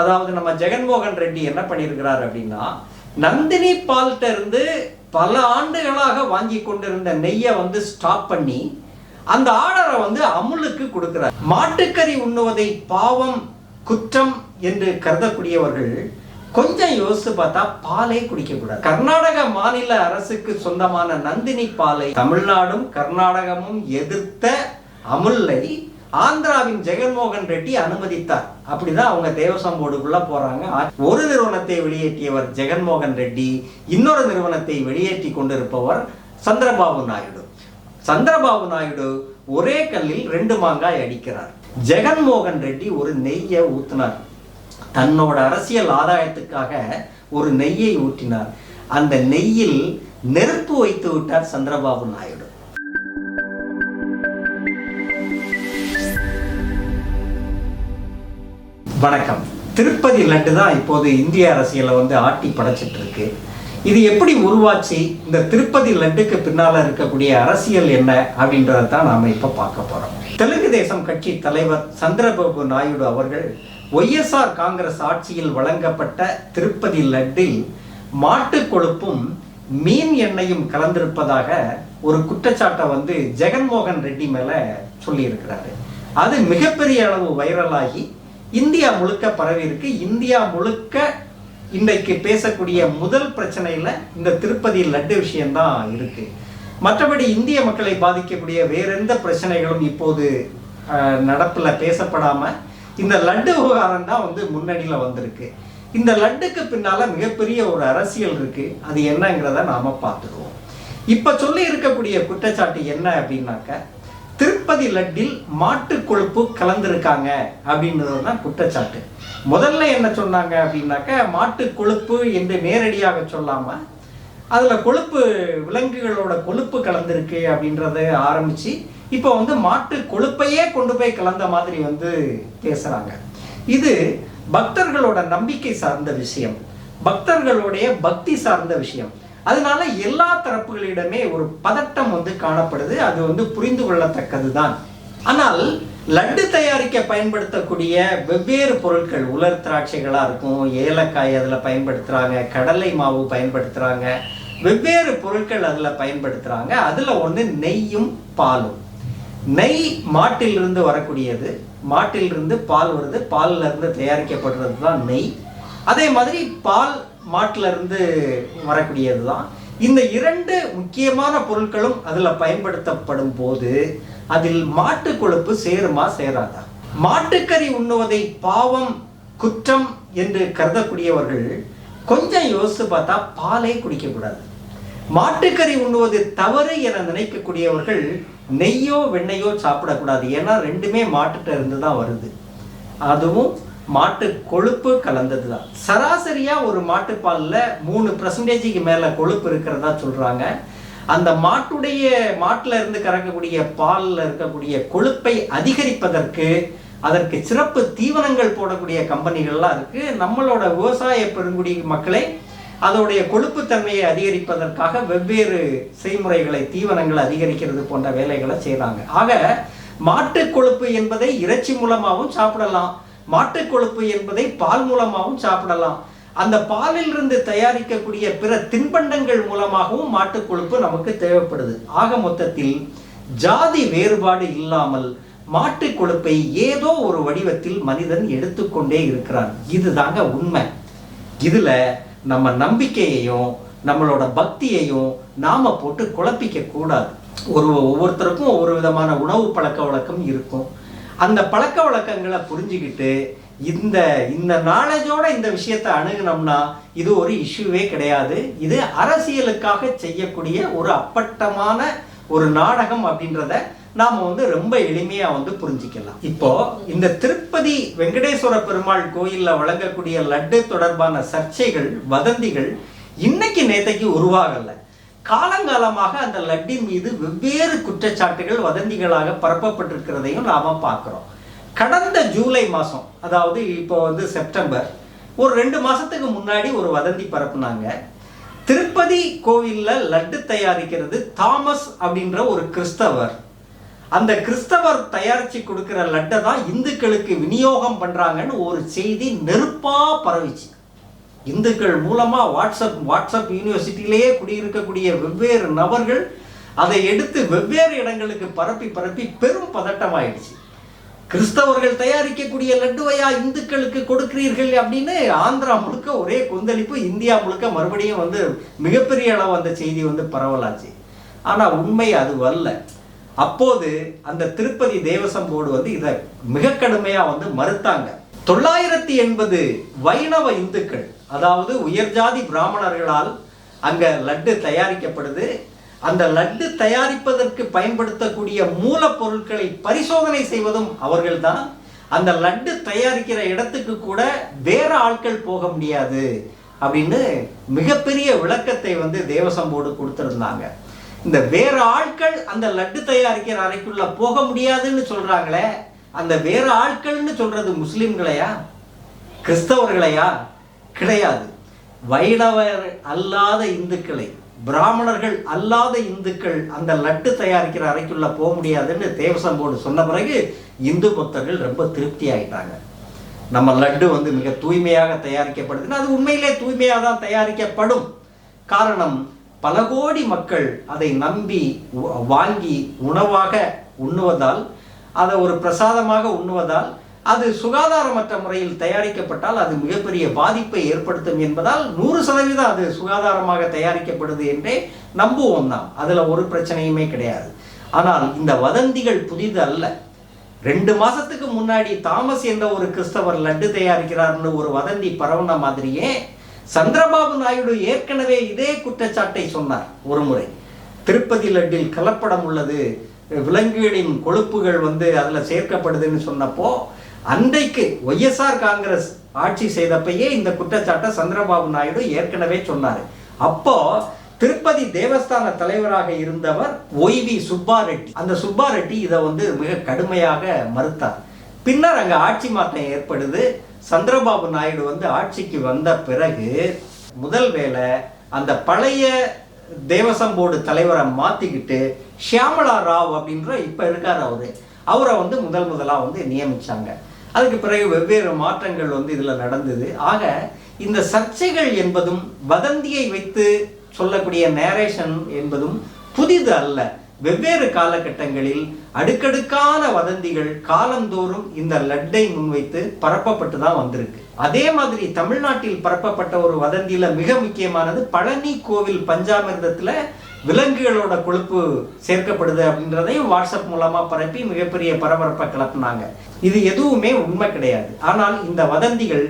அதாவது நம்ம ஜெகன்மோகன் ரெட்டி என்ன பண்ணியிருக்கிறார் அப்படின்னா நந்தினி பால்கிட்ட இருந்து பல ஆண்டுகளாக வாங்கி கொண்டிருந்த நெய்யை வந்து ஸ்டாப் பண்ணி அந்த ஆர்டரை வந்து அமுலுக்கு கொடுக்கிறார். மாட்டுக்கறி உண்ணுவதை பாவம் குற்றம் என்று கருதக்கூடியவர்கள் கொஞ்சம் யோசித்து பார்த்தா பாலே குடிக்கக்கூடாது. கர்நாடக மாநில அரசுக்கு சொந்தமான நந்தினி பாலை தமிழ்நாடும் கர்நாடகமும் எதிர்த்த அமுல்லை ஆந்திராவின் ஜெகன்மோகன் ரெட்டி அனுமதித்தார். அப்படிதான் அவங்க தேவசம் போர்டுக்குள்ள போறாங்க. ஒரு நிறுவனத்தை வெளியேற்றியவர் ஜெகன்மோகன் ரெட்டி இன்னொரு நிறுவனத்தை வெளியேற்றி கொண்டிருப்பவர் சந்திரபாபு நாயுடு. சந்திரபாபு நாயுடு ஒரே கல்லில் ரெண்டு மாங்காய் அடிக்கிறார். ஜெகன்மோகன் ரெட்டி ஒரு நெய்யை ஊத்தினார். தன்னோட அரசியல் ஆதாயத்துக்காக ஒரு நெய்யை ஊற்றினார். அந்த நெய்யில் நெருப்பு வைத்து விட்டார் சந்திரபாபு நாயுடு. வணக்கம். திருப்பதி லட்டு தான் இப்போது இந்திய அரசியலை வந்து ஆட்டி படைச்சிட்டு இருக்கு இது எப்படி உருவாச்சு? இந்த திருப்பதி லட்டுக்கு பின்னால இருக்கக்கூடிய அரசியல் என்ன அப்படின்றத தான் நாம இப்ப பார்க்க போறோம். தெலுங்கு தேசம் கட்சி தலைவர் சந்திரபாபு நாயுடு அவர்கள் ஒய்எஸ்ஆர் காங்கிரஸ் ஆட்சியில் வழங்கப்பட்ட திருப்பதி லட்டில் மாட்டு கொழுப்பும் மீன் எண்ணெயும் கலந்திருப்பதாக ஒரு குற்றச்சாட்டை வந்து ஜெகன்மோகன் ரெட்டி மேல சொல்லியிருக்கிறாரு. அது மிகப்பெரிய அளவு வைரலாகி இந்தியா முழுக்க பரவி இருக்கு. இந்தியா முழுக்க இன்றைக்கு பேசக்கூடிய முதல் பிரச்சனையில் இந்த திருப்பதி லட்டு விஷயம்தான் இருக்கு. மற்றபடி இந்திய மக்களை பாதிக்கக்கூடிய வேற எந்த பிரச்சனைகளும் இப்போது நடப்பில் பேசப்படாமல் இந்த லட்டு விவகாரம் தான் வந்து முன்னணியில் வந்திருக்கு. இந்த லட்டுக்கு பின்னால் மிகப்பெரிய ஒரு அரசியல் இருக்கு. அது என்னங்கிறத நாம் பார்த்துருவோம் இப்போ சொல்லி இருக்கக்கூடிய குற்றச்சாட்டு என்ன அப்படின்னாக்க திருப்பதி லட்டில் மாட்டு கொழுப்பு கலந்திருக்காங்க அப்படின்றது தான் குற்றச்சாட்டு. முதல்ல என்ன சொன்னாங்க அப்படின்னாக்க மாட்டு கொழுப்பு என்று நேரடியாக சொல்லாம அதில் கொழுப்பு விலங்குகளோட கொழுப்பு கலந்திருக்கு அப்படின்றத ஆரம்பிச்சு இப்போ வந்து மாட்டு கொழுப்பையே கொண்டு போய் கலந்த மாதிரி வந்து பேசுறாங்க. இது பக்தர்களோட நம்பிக்கை சார்ந்த விஷயம். பக்தர்களுடைய பக்தி சார்ந்த விஷயம். அதனால எல்லா தரப்புகளிடமே ஒரு பதட்டம் வந்து காணப்படுது. அது வந்து புரிந்து கொள்ளத்தக்கது தான் ஆனால் லட்டு தயாரிக்க பயன்படுத்தக்கூடிய வெவ்வேறு பொருட்கள் உலர் திராட்சைகளாக இருக்கும் ஏலக்காய் அதில் பயன்படுத்துகிறாங்க கடலை மாவு பயன்படுத்துகிறாங்க வெவ்வேறு பொருட்கள் அதில் பயன்படுத்துகிறாங்க அதில் ஒன்று நெய்யும் பாலும். நெய் மாட்டிலிருந்து வரக்கூடியது. மாட்டிலிருந்து பால் வருது. பாலில் இருந்து தயாரிக்கப்படுறது தான் நெய். அதே மாதிரி பால் மாட்டிலிருந்து வரக்கூடியது தான் இந்த இரண்டு முக்கியமான பொருட்களும் அதில் பயன்படுத்தப்படும் போது அதில் மாட்டு கொழுப்பு சேருமா சேராதா? மாட்டுக்கறி உண்ணுவதை பாவம் குற்றம் என்று கருதக்கூடியவர்கள் கொஞ்சம் யோசித்து பார்த்தா பாலே குடிக்கக்கூடாது. மாட்டுக்கறி உண்ணுவது தவறு என நினைக்கக்கூடியவர்கள் நெய்யோ வெண்ணையோ சாப்பிடக்கூடாது. ஏன்னா ரெண்டுமே மாட்டுகிட்ட இருந்து தான் வருது. அதுவும் மாட்டு கொழுப்பு கலந்தது தான் சராசரியாக ஒரு மாட்டுப்பாலில் மூணு பர்சன்டேஜுக்கு மேலே கொழுப்பு இருக்கிறதா சொல்கிறாங்க அந்த மாட்டுடைய மாட்டில் இருந்து கறக்கக்கூடிய பாலில் இருக்கக்கூடிய கொழுப்பை அதிகரிப்பதற்கு அதற்கு சிறப்பு தீவனங்கள் போடக்கூடிய கம்பெனிகள்லாம் இருக்குது நம்மளோட விவசாய பெருங்குடி மக்களே அதோடைய கொழுப்புத்தன்மையை அதிகரிப்பதற்காக வெவ்வேறு செய்முறைகளை தீவனங்களை அதிகரிக்கிறது போன்ற வேலைகளை செய்கிறாங்க ஆக மாட்டு கொழுப்பு என்பதை இறைச்சி மூலமாகவும் சாப்பிடலாம். மாட்டுக் கொழுப்பு என்பதை பால் மூலமாகவும் சாப்பிடலாம். அந்த பாலில் இருந்து தயாரிக்கக்கூடிய பிற தின்பண்டங்கள் மூலமாகவும் மாட்டுக் கொழுப்பு நமக்கு தேவைப்படுது. ஆக மொத்தத்தில் ஜாதி வேறுபாடு இல்லாமல் மாட்டுக் கொழுப்பை ஏதோ ஒரு வடிவத்தில் மனிதன் எடுத்துக்கொண்டே இருக்கிறான். இதுதாங்க உண்மை. இதுல நம்ம நம்பிக்கையையும் நம்மளோட பக்தியையும் நாம போட்டு குழப்பிக்க கூடாது. ஒரு ஒவ்வொருத்தருக்கும் ஒவ்வொரு விதமான உணவு பழக்க வழக்கம் இருக்கும். அந்த பழக்க வழக்கங்களை புரிஞ்சுக்கிட்டு இந்த இந்த நாலேஜோட இந்த விஷயத்தை அணுகுனோம்னா இது ஒரு இஷ்யூவே கிடையாது. இது அரசியலுக்காக செய்யக்கூடிய ஒரு அப்பட்டமான ஒரு நாடகம் அப்படின்றத நாம வந்து ரொம்ப எளிமையா வந்து புரிஞ்சுக்கலாம். இப்போ இந்த திருப்பதி வெங்கடேஸ்வர பெருமாள் கோயில்ல வழங்கக்கூடிய லட்டு தொடர்பான சர்ச்சைகள் வதந்திகள் இன்னைக்கு நேத்தைக்கு உருவாகலை. காலங்காலமாக அந்த லட்டின் மீது வெவ்வேறு குற்றச்சாட்டுகள் வதந்திகளாக பரப்பப்பட்டிருக்கிறதையும் நாம பார்க்குறோம். கடந்த ஜூலை மாதம் அதாவது இப்போ வந்து செப்டம்பர் ஒரு ரெண்டு மாதத்துக்கு முன்னாடி ஒரு வதந்தி பரப்புனாங்க. திருப்பதி கோவிலில் லட்டு தயாரிக்கிறது தாமஸ் அப்படின்ற ஒரு கிறிஸ்தவர். அந்த கிறிஸ்தவர் தயாரித்து கொடுக்குற லட்டை தான் இந்துக்களுக்கு விநியோகம் பண்ணுறாங்கன்னு ஒரு செய்தி நெருப்பாக பரவிச்சு. இந்துக்கள் மூலமாக வாட்ஸ்அப் வாட்ஸ்அப் யூனிவர்சிட்டியிலேயே குடியிருக்கக்கூடிய வெவ்வேறு நபர்கள் அதை எடுத்து வெவ்வேறு இடங்களுக்கு பரப்பி பரப்பி பெரும் பதட்டமாயிடுச்சு. கிறிஸ்தவர்கள் தயாரிக்கக்கூடிய லட்டுவையா இந்துக்களுக்கு கொடுக்கிறீர்கள் அப்படின்னு ஆந்திரா முழுக்க ஒரே கொந்தளிப்பு இந்தியா முழுக்க மறுபடியும் வந்து மிகப்பெரிய அளவு அந்த செய்தி வந்து பரவலாச்சு. ஆனால் உண்மை அது அல்ல. அப்போது அந்த திருப்பதி தேவசம் போர்டு வந்து இதை மிக கடுமையாக வந்து மறுத்தாங்க. தொள்ளாயிரத்தி எண்பது வைணவ இந்துக்கள் அதாவது உயர்ஜாதி பிராமணர்களால் அங்கே லட்டு தயாரிக்கப்படுது. அந்த லட்டு தயாரிப்பதற்கு பயன்படுத்தக்கூடிய மூலப்பொருட்களை பரிசோதனை செய்வதும் அவர்கள்தான். அந்த லட்டு தயாரிக்கிற இடத்துக்கு கூட வேற ஆட்கள் போக முடியாது அப்படின்னு மிகப்பெரிய விளக்கத்தை வந்து தேவசம்போடு கொடுத்துருந்தாங்க. இந்த வேற ஆட்கள் அந்த லட்டு தயாரிக்கிற அறைக்குள்ள போக முடியாதுன்னு சொல்றாங்களே அந்த வேற ஆட்கள்னு சொல்றது முஸ்லிம்களையா? கிறிஸ்தவர்களையா? கிடையாது. வைணவர் அல்லாத இந்துக்களை பிராமணர்கள் அல்லாத இந்துக்கள் அந்த லட்டு தயாரிக்கிற அறைக்குள்ள போக முடியாதுன்னு தேவசம்போடு சொன்ன பிறகு இந்து பக்தர்கள் ரொம்ப திருப்தி ஆகிட்டாங்க நம்ம லட்டு வந்து மிக தூய்மையாக தயாரிக்கப்படுதுன்னா அது உண்மையிலே தூய்மையாக தான் தயாரிக்கப்படும். காரணம் பல கோடி மக்கள் அதை நம்பி வாங்கி உணவாக உண்ணுவதால் அதை ஒரு பிரசாதமாக உண்ணுவதால் அது சுகாதாரமற்ற முறையில் தயாரிக்கப்பட்டால் அது மிகப்பெரிய பாதிப்பை ஏற்படுத்தும் என்பதால் நூறு சதவீதம் அது சுகாதாரமாக தயாரிக்கப்படுது என்றே நம்புவோம் நாம். அதில் ஒரு பிரச்சனையுமே கிடையாது. ஆனால் இந்த வதந்திகள் புதிது அல்ல. ரெண்டு மாதத்துக்கு முன்னாடி தாமஸ் என்ற ஒரு கிறிஸ்தவர் லட்டு தயாரிக்கிறார்னு ஒரு வதந்தி பரவுன மாதிரியே சந்திரபாபு நாயுடு ஏற்கனவே இதே குற்றச்சாட்டை சொன்னார் ஒரு முறை. திருப்பதி லட்டில் கலப்படம் உள்ளது விலங்குகளின் கொழுப்புகள் வந்து அதில் சேர்க்கப்படுதுன்னு சொன்னப்போ அன்றைக்கு ஒய்எஸ்ஆர் காங்கிரஸ் ஆட்சி செய்தப்பையே இந்த குற்றச்சாட்டை சந்திரபாபு நாயுடு ஏற்கனவே சொன்னார். அப்போ திருப்பதி தேவஸ்தான தலைவராக இருந்தவர் ஒய்வி சுப்பாரெட்டி. அந்த சுப்பா ரெட்டி இதை வந்து மிக கடுமையாக மறுத்தார். பின்னர் அங்கே ஆட்சி மாற்றம் ஏற்படுது. சந்திரபாபு நாயுடு வந்து ஆட்சிக்கு வந்த பிறகு முதல் வேலை அந்த பழைய தேவசம் போர்டு தலைவரை மாத்திக்கிட்டு ஷியாமலா ராவ் அப்படின்ற இப்ப இருக்கார் அவரு. அவரை வந்து முதல் முதலா வந்து நியமிச்சாங்க. அதுக்கு பிறகு வெவ்வேறு மாற்றங்கள் வந்து இதில் நடந்தது. ஆக இந்த சர்ச்சைகள் என்பதும் வதந்தியை வைத்து சொல்லக்கூடிய நேரேஷன் என்பதும் புதிது அல்ல. வெவ்வேறு காலகட்டங்களில் அடுக்கடுக்கான வதந்திகள் காலந்தோறும் இந்த லட்டை முன்வைத்து பரப்பப்பட்டு தான் வந்திருக்கு. அதே மாதிரி தமிழ்நாட்டில் பரப்பப்பட்ட ஒரு வதந்தியில மிக முக்கியமானது பழனி கோவில் பஞ்சாமிர்தத்துல விலங்குகளோட கொழுப்பு சேர்க்கப்படுது அப்படின்றதையும் வாட்ஸ்அப் மூலமாக பரப்பி மிகப்பெரிய பரபரப்பை கிளப்புனாங்க. இது எதுவுமே உண்மை கிடையாது. ஆனால் இந்த வதந்திகள்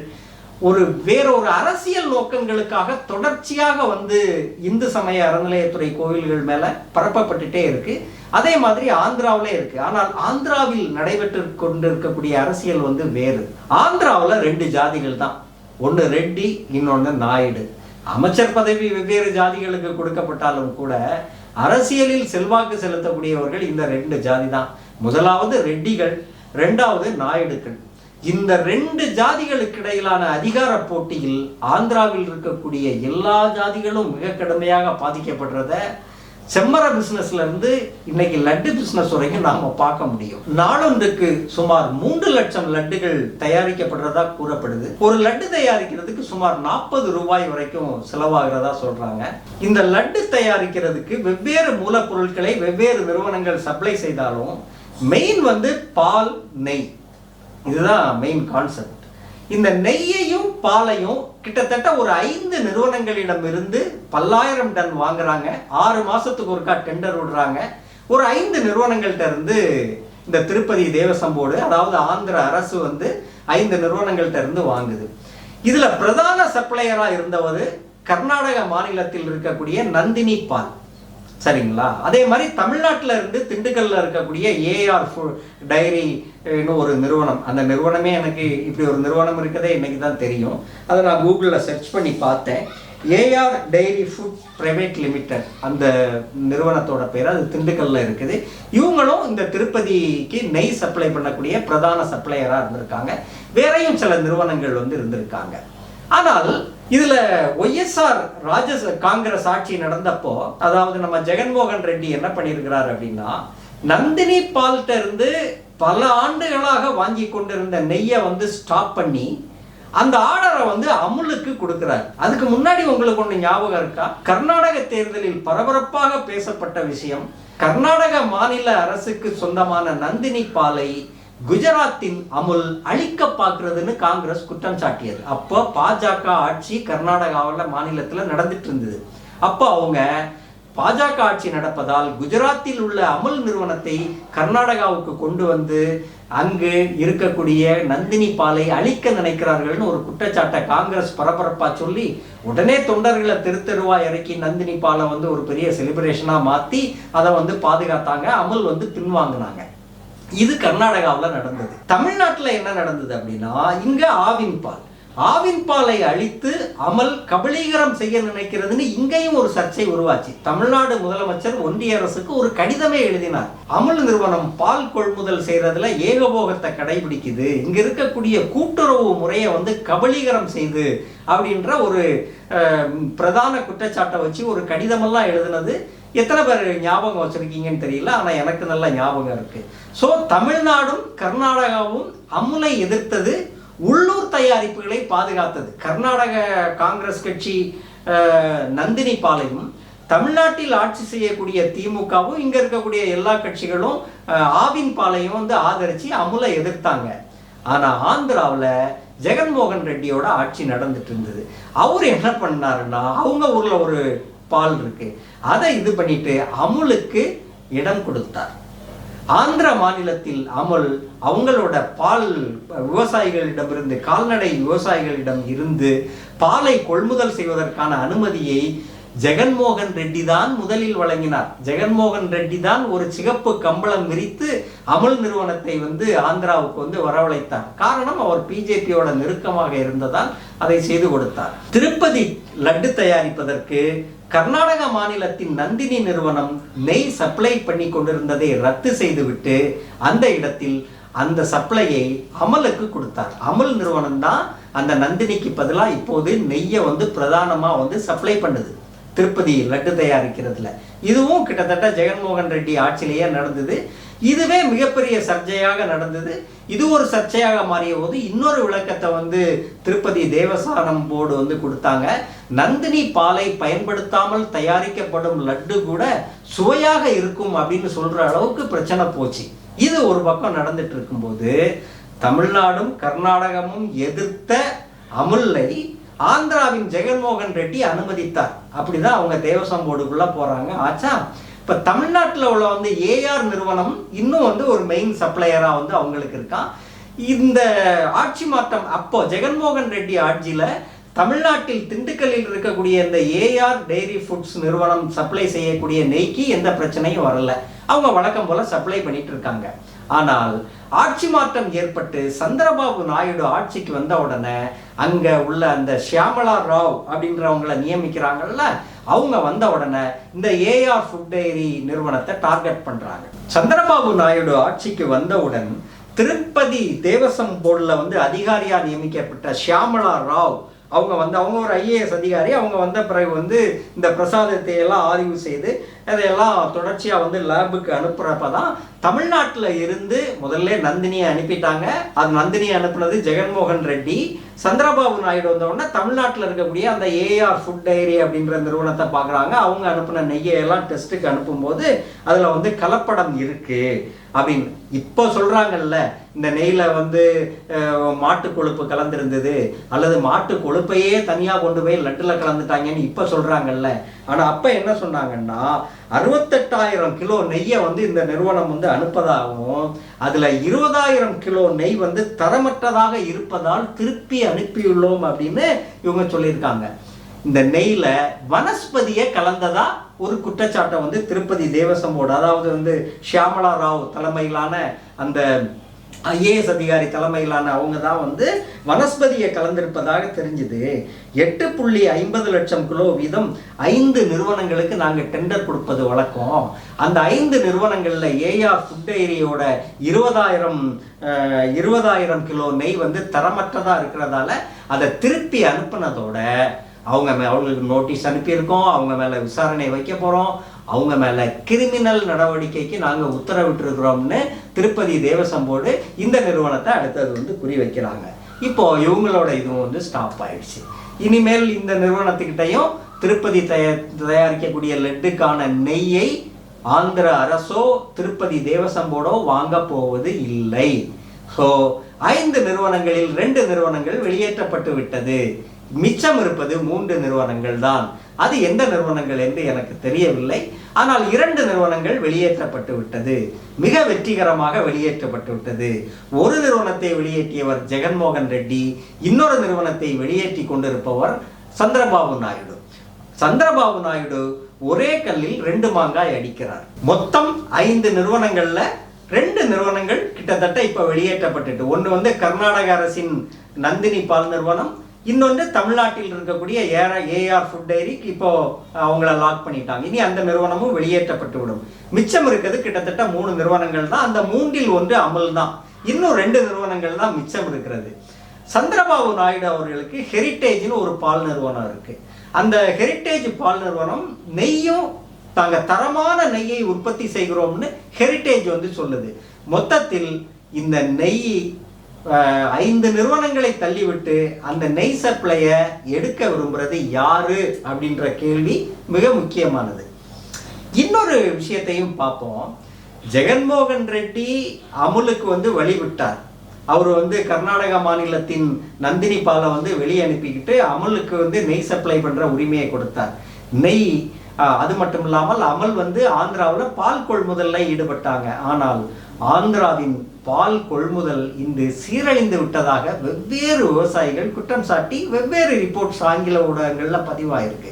ஒரு வேறொரு அரசியல் நோக்கங்களுக்காக தொடர்ச்சியாக வந்து இந்து சமய அறநிலையத்துறை கோவில்கள் மேலே பரப்பப்பட்டுட்டே இருக்கு. அதே மாதிரி ஆந்திராவிலே இருக்கு. ஆனால் ஆந்திராவில் நடைபெற்று கொண்டிருக்கக்கூடிய அரசியல் வந்து வேறு. ஆந்திராவில் ரெண்டு ஜாதிகள் தான். ஒன்று ரெட்டி இன்னொன்று நாயுடு. அமைச்சர் பதவி வெவ்வேறு ஜாதிகளுக்கு கொடுக்கப்பட்டாலும் கூட அரசியலில் செல்வாக்கு செலுத்தக்கூடியவர்கள் இந்த ரெண்டு ஜாதி தான் முதலாவது ரெட்டிகள் ரெண்டாவது நாயுடுக்கள். இந்த ரெண்டு ஜாதிகளுக்கு இடையிலான அதிகார போட்டியில் ஆந்திராவில் இருக்கக்கூடிய எல்லா ஜாதிகளும் மிக கடுமையாக பாதிக்கப்படுறத செம்மர பிஸ்னஸ்ல இருந்து இன்னைக்கு லட்டு பிஸ்னஸ் வரைக்கும் நாம பார்க்க முடியும். நாளொன்றுக்கு சுமார் மூன்று லட்சம் லட்டுகள் தயாரிக்கப்படுறதா கூறப்படுது. ஒரு லட்டு தயாரிக்கிறதுக்கு சுமார் நாற்பது ரூபாய் வரைக்கும் செலவாகிறதா சொல்றாங்க. இந்த லட்டு தயாரிக்கிறதுக்கு வெவ்வேறு மூலப்பொருட்களை வெவ்வேறு நிறுவனங்கள் சப்ளை செய்தாலும் மெயின் வந்து பால் நெய். இதுதான் மெயின் கான்செப்ட் இந்த நெய்யையும் பாலையும் கிட்டத்தட்ட ஒரு ஐந்து நிறுவனங்களிடம் இருந்து பல்லாயிரம் டன் வாங்குறாங்க. ஆறு மாசத்துக்கு ஒருக்கா டெண்டர் விடுறாங்க. ஒரு ஐந்து நிறுவனங்கள்ட்ட இருந்து இந்த திருப்பதி தேவசம் போர்டு அதாவது ஆந்திர அரசு வந்து ஐந்து நிறுவனங்கள்ட்ட இருந்து வாங்குது. இதுல பிரதான சப்ளையரா இருந்தவர் கர்நாடக மாநிலத்தில் இருக்கக்கூடிய நந்தினி பால். சரிங்களா? அதே மாதிரி தமிழ்நாட்டில் இருந்து திண்டுக்கல்ல இருக்கக்கூடிய ஏஆர் டைரின்னு ஒரு நிறுவனம். அந்த நிறுவனமே எனக்கு இப்படி ஒரு நிறுவனம் இருக்கதே இன்னைக்கு தான் தெரியும். அதை நான் கூகுளில் சர்ச் பண்ணி பார்த்தேன். AR dairy food private limited அந்த நிறுவனத்தோட பேர் அது திண்டுக்கல்ல இருக்குது. இவங்களும் இந்த திருப்பதிக்கு நெய் சப்ளை பண்ணக்கூடிய பிரதான சப்ளையராக இருந்திருக்காங்க. வேறையும் சில நிறுவனங்கள் வந்து இருந்திருக்காங்க. ஆனால் இதுல ஒய்எஸ்ஆர் ராஜ காங்கிரஸ் ஆட்சி நடந்தப்போ அதாவது நம்ம ஜெகன்மோகன் ரெட்டி என்ன பண்ணியிருக்கிறார் அப்படின்னா நந்தினி பால்கிட்ட இருந்து பல ஆண்டுகளாக வாங்கி கொண்டிருந்த நெய்யை வந்து ஸ்டாப் பண்ணி அந்த ஆர்டரை வந்து அமுலுக்கு கொடுக்கிறார். அதுக்கு முன்னாடி உங்களுக்கு ஒன்று ஞாபகம் இருக்கா? கர்நாடக தேர்தலில் பரபரப்பாக பேசப்பட்ட விஷயம் கர்நாடக மாநில அரசுக்கு சொந்தமான நந்தினி பாலை குஜராத்தின் அமுல் அழிக்க பார்க்கறதுன்னு காங்கிரஸ் குற்றம் சாட்டியது. அப்போ பாஜக ஆட்சி கர்நாடகாவில் மாநிலத்தில் நடந்துட்டு இருந்தது அப்போ அவங்க பாஜக ஆட்சி நடப்பதால் குஜராத்தில் உள்ள அமுல் நிறுவனத்தை கர்நாடகாவுக்கு கொண்டு வந்து அங்கு இருக்கக்கூடிய நந்தினி பாலை அழிக்க நினைக்கிறார்கள்னு ஒரு குற்றச்சாட்டை காங்கிரஸ் பரபரப்பா சொல்லி உடனே தொண்டர்களை தெரு இறக்கி நந்தினி பாலை வந்து ஒரு பெரிய செலிப்ரேஷனாக மாற்றி அதை வந்து பாதுகாத்தாங்க. அமுல் வந்து பின்வாங்கினாங்க. இது கர்நாடகாவில் நடந்தது. தமிழ்நாட்டில் என்ன நடந்தது அப்படின்னா இங்கே ஆவின் பால். ஆவின் பாலை அழித்து அமல் கபலீகரம் செய்ய நினைக்கிறதுன்னு இங்கேயும் ஒரு சர்ச்சை உருவாச்சு. தமிழ்நாடு முதலமைச்சர் ஒன்றிய அரசுக்கு ஒரு கடிதமே எழுதினார். அமுல் நிறுவனம் பால் கொள்முதல் செய்யறதுல ஏகபோகத்தை கடைபிடிக்குது. இங்க இருக்கக்கூடிய கூட்டுறவு முறையை வந்து கபலீகரம் செய்து அப்படின்ற ஒரு பிரதான குற்றச்சாட்டை வச்சு ஒரு கடிதமெல்லாம் எழுதினது. எத்தனை பேர் ஞாபகம் வச்சிருக்கீங்கன்னு தெரியல ஆனால் எனக்கு நல்ல ஞாபகம் இருக்குது ஸோ தமிழ்நாடும் கர்நாடகாவும் அமுலை எதிர்த்தது உள்ளூர் தயாரிப்புகளை பாதுகாத்தது. கர்நாடக காங்கிரஸ் கட்சி நந்தினி பாலையும் தமிழ்நாட்டில் ஆட்சி செய்யக்கூடிய திமுகவும் இங்கே இருக்கக்கூடிய எல்லா கட்சிகளும் ஆவின் பாலையும் வந்து ஆதரித்து அமுலை எதிர்த்தாங்க. ஆனால் ஆந்திராவில் ஜெகன்மோகன் ரெட்டியோட ஆட்சி நடந்துட்டு இருந்தது அவர் என்ன பண்ணாருன்னா அவங்க ஊரில் ஒரு பால் இருக்கு. அதை இது பண்ணிட்டு அமுலுக்கு இடம் கொடுத்தார். ஆந்திர மாநிலத்தில் அமல் அவங்களோட பால் விவசாயிகளிடமிருந்து கால்நடை விவசாயிகளிடம் இருந்து பாலை கொள்முதல் செய்வதற்கான அனுமதியை ஜெகன்மோகன் ரெட்டி தான் முதலில் வழங்கினார். ஜெகன்மோகன் ரெட்டி தான் ஒரு சிகப்பு கம்பளம் விரித்து அமுல் நிறுவனத்தை வந்து ஆந்திராவுக்கு வந்து வரவழைத்தார். காரணம் அவர் பிஜேபியோட நெருக்கமாக இருந்ததால் அதை செய்து கொடுத்தார். திருப்பதி லட்டு தயாரிப்பதற்கு கர்நாடக மாநிலத்தின் நந்தினி நிறுவனம் நெய் சப்ளை பண்ணி கொண்டிருந்ததை ரத்து செய்துவிட்டு அந்த இடத்தில் அந்த சப்ளையை அமலுக்கு கொடுத்தார். அமல் நிறுவனம் தான் அந்த நந்தினிக்கு பதிலாக இப்போது நெய்யை வந்து பிரதானமாக வந்து சப்ளை பண்ணுது. திருப்பதி லட்டு தயாரிக்கிறதுல. இதுவும் கிட்டத்தட்ட ஜெகன்மோகன் ரெட்டி ஆட்சியிலேயே நடந்தது. இதுவே மிகப்பெரிய சர்ச்சையாக நடந்தது. இது ஒரு சர்ச்சையாக மாறிய போது இன்னொரு விளக்கத்தை வந்து திருப்பதி தேவசானம் போர்டு வந்து கொடுத்தாங்க. நந்தினி பாலை பயன்படுத்தாமல் தயாரிக்கப்படும் லட்டு கூட சுவையாக இருக்கும் அப்படின்னு சொல்ற அளவுக்கு பிரச்சனை போச்சு. இது ஒரு பக்கம் நடந்துட்டு இருக்கும்போது தமிழ்நாடும் கர்நாடகமும் எதிர்த்த அமுல்லை ஆந்திராவின் ஜெகன்மோகன் ரெட்டி அனுமதித்தார். அப்படிதான் அவங்க தேவசம் போர்டுக்குள்ள போறாங்க. ஆச்சா இப்போ தமிழ்நாட்டில் உள்ள வந்து ஏஆர் நிறுவனம் இன்னும் வந்து ஒரு மெயின் சப்ளையராக வந்து அவங்களுக்கு இருக்கான் இந்த ஆட்சி மாற்றம் அப்போ ஜெகன்மோகன் ரெட்டி ஆட்சியில் தமிழ்நாட்டில் திண்டுக்கல்லில் இருக்கக்கூடிய இந்த ஏஆர் டெய்ரி ஃபுட்ஸ் நிறுவனம் சப்ளை செய்யக்கூடிய நெய்க்கு எந்த பிரச்சனையும் வரல. அவங்க வழக்கம் போல சப்ளை பண்ணிட்டு இருக்காங்க. ஆனால் ஆட்சி மாற்றம் ஏற்பட்டு சந்திரபாபு நாயுடு ஆட்சிக்கு வந்த உடனே அங்க உள்ள அந்த ஷியாமலா ராவ் அப்படின்றவங்களை நியமிக்கிறாங்கல்ல அவங்க வந்த உடனே இந்த ஏஆர் ஃபுட் டெய்ரி நிறுவனத்தை டார்கெட் பண்ணுறாங்க சந்திரபாபு நாயுடு ஆட்சிக்கு வந்தவுடன் திருப்பதி தேவசம் போர்டில் வந்து அதிகாரியாக நியமிக்கப்பட்ட ஷியாமலா ராவ் அவங்க வந்து அவங்க ஒரு ஐஏஎஸ் அதிகாரி அவங்க வந்த பிறகு வந்து இந்த பிரசாதத்தை எல்லாம் ஆய்வு செய்து அதையெல்லாம் தொடர்ச்சியாக வந்து லேபுக்கு அனுப்புகிறப்ப தான் தமிழ்நாட்டில் இருந்து முதல்ல நந்தினியை அனுப்பிட்டாங்க. அது நந்தினியை அனுப்புனது ஜெகன்மோகன் ரெட்டி. சந்திரபாபு நாயுடு வந்தவுடனே தமிழ்நாட்டில் இருக்கக்கூடிய அந்த ஏஆர் ஃபுட் டைரி அப்படின்ற நிறுவனத்தை பார்க்குறாங்க. அவங்க அனுப்பின நெய்யை எல்லாம் டெஸ்ட்டுக்கு அனுப்பும்போது அதில் வந்து கலப்படம் இருக்குது அப்படின்னு. இப்போ சொல்கிறாங்கல்ல இந்த நெய்யில் வந்து மாட்டு கொழுப்பு கலந்துருந்தது அல்லது மாட்டு கொழுப்பையே தனியாக கொண்டு போய் லட்டில் கலந்துட்டாங்கன்னு இப்போ சொல்கிறாங்கல்ல ஆனால் அப்போ என்ன சொன்னாங்கன்னா அறுபத்தெட்டாயிரம் கிலோ நெய்யை வந்து இந்த நிறுவனம் வந்து அனுப்பதாகவும் அதில் இருபதாயிரம் கிலோ நெய் வந்து தரமற்றதாக இருப்பதால் திருப்பி அனுப்பியுள்ளோம் அப்படின்னு இவங்க சொல்லியிருக்காங்க. இந்த நெய்யில் வனஸ்பதியை கலந்ததா ஒரு குற்றச்சாட்டை வந்து திருப்பதி தேவசம்போடு அதாவது வந்து ஷியாமலா ராவ் தலைமையிலான அந்த ஐஏஎஸ் அதிகாரி தலைமையிலான அவங்க தான் வந்து வனஸ்பதியை கலந்திருப்பதாக தெரிஞ்சுது. எட்டு புள்ளி ஐம்பது லட்சம் கிலோ வீதம் ஐந்து நிறுவனங்களுக்கு நாங்கள் டெண்டர் கொடுப்பது வழக்கம். அந்த ஐந்து நிறுவனங்களில் ஏஆர் ஃபுட் டைரியோட இருபதாயிரம் இருபதாயிரம் கிலோ நெய் வந்து தரமற்றதாக இருக்கிறதால அதை திருப்பி அனுப்புனதோட அவங்க மே அவங்களுக்கு நோட்டீஸ் அனுப்பியிருக்கோம். அவங்க மேலே விசாரணை வைக்க போகிறோம் அவங்க மேலே கிரிமினல் நடவடிக்கைக்கு நாங்கள் உத்தரவிட்டிருக்கிறோம்னு திருப்பதி தேவசம்போடு இந்த நிறுவனத்தை அடுத்தது வந்து குறி வைக்கிறாங்க இப்போ இவங்களோட இதுவும் வந்து ஸ்டாப் ஆயிடுச்சு. இனிமேல் இந்த நிறுவனத்துக்கிட்டையும் திருப்பதி தய தயாரிக்கக்கூடிய லட்டுக்கான நெய்யை ஆந்திர அரசோ திருப்பதி தேவசம்போடோ வாங்க போவது இல்லை. ஸோ ஐந்து நிறுவனங்களில் ரெண்டு நிறுவனங்கள் வெளியேற்றப்பட்டு விட்டது. மிச்சம் இருப்பது மூன்று நிறுவனங்கள் தான். அது எந்த நிறுவனங்கள் என்று எனக்கு தெரியவில்லை. ஆனால் இரண்டு நிறுவனங்கள் வெளியேற்றப்பட்டு விட்டது. மிக வெற்றிகரமாக வெளியேற்றப்பட்டு விட்டது. ஒரு நிறுவனத்தை வெளியேற்றியவர் ஜெகன்மோகன் ரெட்டி இன்னொரு நிறுவனத்தை வெளியேற்றி கொண்டிருப்பவர் சந்திரபாபு நாயுடு. சந்திரபாபு நாயுடு ஒரே கல்லில் ரெண்டு மாங்காய் அடிக்கிறார். மொத்தம் ஐந்து நிறுவனங்கள்ல ரெண்டு நிறுவனங்கள் கிட்டத்தட்ட இப்ப வெளியேற்றப்பட்டுட்டு ஒன்று வந்து கர்நாடக அரசின் நந்தினி பால் நிறுவனம் இன்னொன்று தமிழ்நாட்டில் இருக்கக்கூடிய ஏஆர் ஏஆர் ஃபுட் டைரிக்கு இப்போ அவங்கள லாக் பண்ணிட்டாங்க. இனி அந்த நிறுவனமும் வெளியேற்றப்பட்டு விடும். மிச்சம் இருக்கிறது கிட்டத்தட்ட மூணு நிறுவனங்கள் தான். அந்த மூன்றில் ஒன்று அமல் தான். இன்னும் ரெண்டு நிறுவனங்கள் தான் மிச்சம் இருக்கிறது. சந்திரபாபு நாயுடு அவர்களுக்கு ஹெரிட்டேஜ்னு ஒரு பால் நிறுவனம் இருக்கு. அந்த ஹெரிட்டேஜ் பால் நிறுவனம் நெய்யும் தாங்க தரமான நெய்யை உற்பத்தி செய்கிறோம்னு ஹெரிட்டேஜ் வந்து சொல்லுது. மொத்தத்தில் இந்த நெய் ஐந்து நிறுவனங்களை தள்ளிவிட்டு அந்த நெய் சப்ளையை எடுக்க விரும்புறது யாரு அப்படின்ற கேள்வி மிக முக்கியமானது. இன்னொரு விஷயத்தையும் பார்ப்போம். ஜெகன்மோகன் ரெட்டி அமுலுக்கு வந்து வழிவிட்டார். அவர் வந்து கர்நாடக மாநிலத்தின் நந்தினி பாலை வந்து வெளியே அனுப்பிக்கிட்டு அமுலுக்கு வந்து நெய் சப்ளை பண்ணுற உரிமையை கொடுத்தார். நெய் அது மட்டும் இல்லாமல் அமல் வந்து ஆந்திராவில் பால் கொள்முதலில் ஈடுபட்டாங்க. ஆனால் ஆந்திராவின் பால் கொள்முதல் இன்று சீரழிந்து விட்டதாக வெவ்வேறு விவசாயிகள் குற்றம் சாட்டி வெவ்வேறு ரிப்போர்ட்ஸ் ஆங்கில ஊடகங்களில் பதிவாயிருக்கு.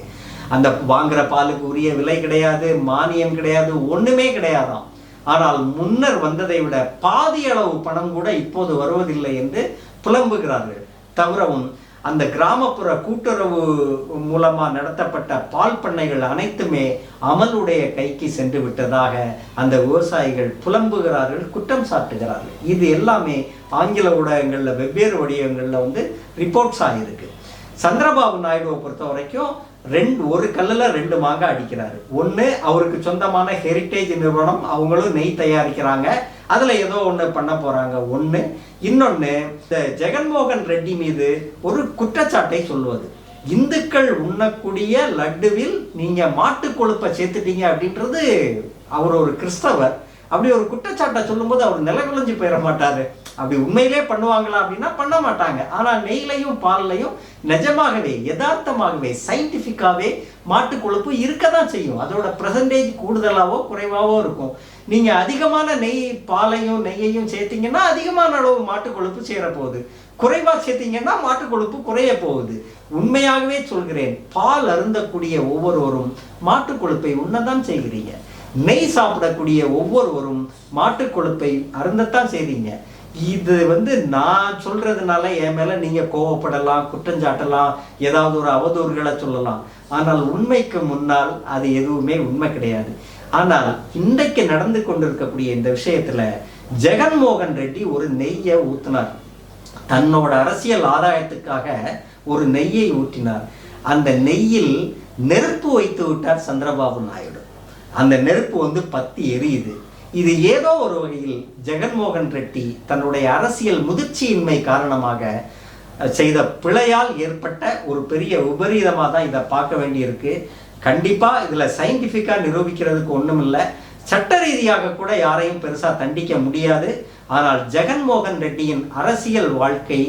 அந்த வாங்குற பாலுக்கு உரிய விலை கிடையாது மானியம் கிடையாது ஒன்றுமே கிடையாதாம். ஆனால் முன்னர் வந்ததை விட பாதி அளவு பணம் கூட இப்போது வருவதில்லை என்று புலம்புகிறார்கள். தவிரவும் அந்த கிராமப்புற கூட்டுறவு மூலமாக நடத்தப்பட்ட பால் பண்ணைகள் அனைத்துமே அமலுடைய கைக்கு சென்று விட்டதாக அந்த விவசாயிகள் புலம்புகிறார்கள் குற்றம் சாட்டுகிறார்கள். இது எல்லாமே ஆங்கில ஊடகங்களில் வெவ்வேறு வடிவங்களில் வந்து ரிப்போர்ட்ஸ் ஆகியிருக்கு சந்திரபாபு நாயுடுவை பொறுத்த வரைக்கும் ரெண்டு ஒரு கல்லில் ரெண்டு மாங்காய் அடிக்கிறாரு. ஒன்று அவருக்கு சொந்தமான ஹெரிட்டேஜ் நிறுவனம் அவங்களும் நெய் தயாரிக்கிறாங்க. அதில் ஏதோ ஒன்று பண்ண போகிறாங்க ஒன்று இன்னொன்று இந்த ஜெகன்மோகன் ரெட்டி மீது ஒரு குற்றச்சாட்டை சொல்வது இந்துக்கள் உண்ணக்கூடிய லட்டுவில் நீங்கள் மாட்டு கொழுப்பை சேர்த்துட்டீங்க அப்படின்றது அவர் ஒரு கிறிஸ்தவர். அப்படி ஒரு குற்றச்சாட்டை சொல்லும்போது அவர் நிலகுலைஞ்சு போயிட மாட்டார். அப்படி உண்மையிலே பண்ணுவாங்களா அப்படின்னா பண்ண மாட்டாங்க. ஆனால் நெய்லையும் பால்லையும் நிஜமாகவே யதார்த்தமாகவே சயின்டிஃபிக்காகவே மாட்டு கொழுப்பு இருக்க தான் செய்யும். அதோட பிரசன்டேஜ் கூடுதலாகவோ குறைவாகவோ இருக்கும். நீங்கள் அதிகமான நெய் பாலையும் நெய்யையும் சேர்த்தீங்கன்னா அதிகமான அளவு மாட்டு கொழுப்பு சேரப்போகுது. குறைவாக சேர்த்திங்கன்னா சேர்த்தீங்கன்னா மாட்டு கொழுப்பு குறைய போகுது. உண்மையாகவே சொல்கிறேன் பால் அருந்தக்கூடிய ஒவ்வொருவரும் மாட்டு கொழுப்பை உண்ணதான் செய்கிறீங்க. நெய் சாப்பிடக்கூடிய ஒவ்வொருவரும் மாட்டு கொழுப்பை அருந்தத்தான் செய்கிறீங்க இது வந்து நான் சொல்கிறதுனால என் மேலே நீங்கள் கோவப்படலாம் குற்றஞ்சாட்டலாம் ஏதாவது ஒரு அவதூறுகளை சொல்லலாம். ஆனால் உண்மைக்கு முன்னால் அது எதுவுமே உண்மை கிடையாது. ஆனால் இன்றைக்கு நடந்து கொண்டிருக்கக்கூடிய இந்த விஷயத்துல ஜெகன்மோகன் ரெட்டி ஒரு நெய்யை ஊத்தினார். தன்னோட அரசியல் ஆதாயத்துக்காக ஒரு நெய்யை ஊற்றினார். அந்த நெய்யில் நெருப்பு வைத்து விட்டார் சந்திரபாபு நாயுடு. அந்த நெருப்பு வந்து பத்தி எரியுது. இது ஏதோ ஒரு வகையில் ஜெகன்மோகன் ரெட்டி தன்னுடைய அரசியல் முதிர்ச்சியின்மை காரணமாக செய்த பிழையால் ஏற்பட்ட ஒரு பெரிய விபரீதமாக தான் இதை பார்க்க வேண்டியிருக்கு. கண்டிப்பாக இதில் சயின்டிஃபிக்காக நிரூபிக்கிறதுக்கு ஒன்றும் இல்லை சட்ட ரீதியாக கூட யாரையும் பெருசாக தண்டிக்க முடியாது. ஆனால் ஜெகன்மோகன் ரெட்டியின் அரசியல் வாழ்க்கை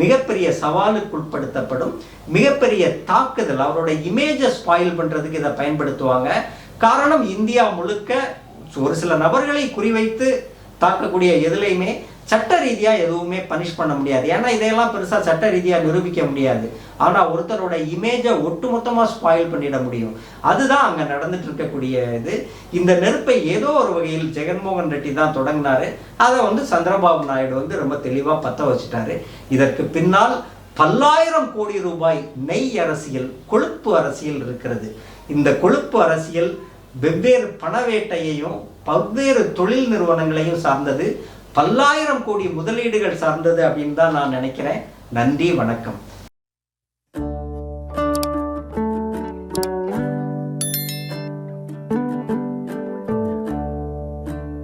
மிகப்பெரிய சவாலுக்குட்படுத்தப்படும் மிகப்பெரிய தாக்குதல் அவரோட இமேஜை ஸ்பாயில் பண்ணுறதுக்கு இதை பயன்படுத்துவாங்க. காரணம் இந்தியா முழுக்க ஒரு சில நபர்களை குறிவைத்து தாக்கக்கூடிய எதுலையுமே சட்ட ரீதியாக எதுவுமே பனிஷ் பண்ண முடியாது. ஏன்னா இதையெல்லாம் பெருசாக சட்ட ரீதியாக நிரூபிக்க முடியாது. ஆனால் ஒருத்தரோட இமேஜை ஒட்டுமொத்தமாக ஸ்பாயில் பண்ணிட முடியும். அதுதான் அங்கே நடந்துட்டு இருக்கக்கூடிய இது. இந்த நெருப்பை ஏதோ ஒரு வகையில் ஜெகன்மோகன் ரெட்டி தான் தொடங்கினாரு. அதை வந்து சந்திரபாபு நாயுடு வந்து ரொம்ப தெளிவாக பற்ற வச்சுட்டாரு. இதற்கு பின்னால் பல்லாயிரம் கோடி ரூபாய் நெய் அரசியல் கொழுப்பு அரசியல் இருக்கிறது. இந்த கொழுப்பு அரசியல் வெவ்வேறு பணவேட்டையையும் பல்வேறு தொழில் நிறுவனங்களையும் சார்ந்தது. பல்லாயிரம் கோடி முதலீடுகள் சார்ந்தது அப்படின்னு தான் நான் நினைக்கிறேன். நன்றி வணக்கம்.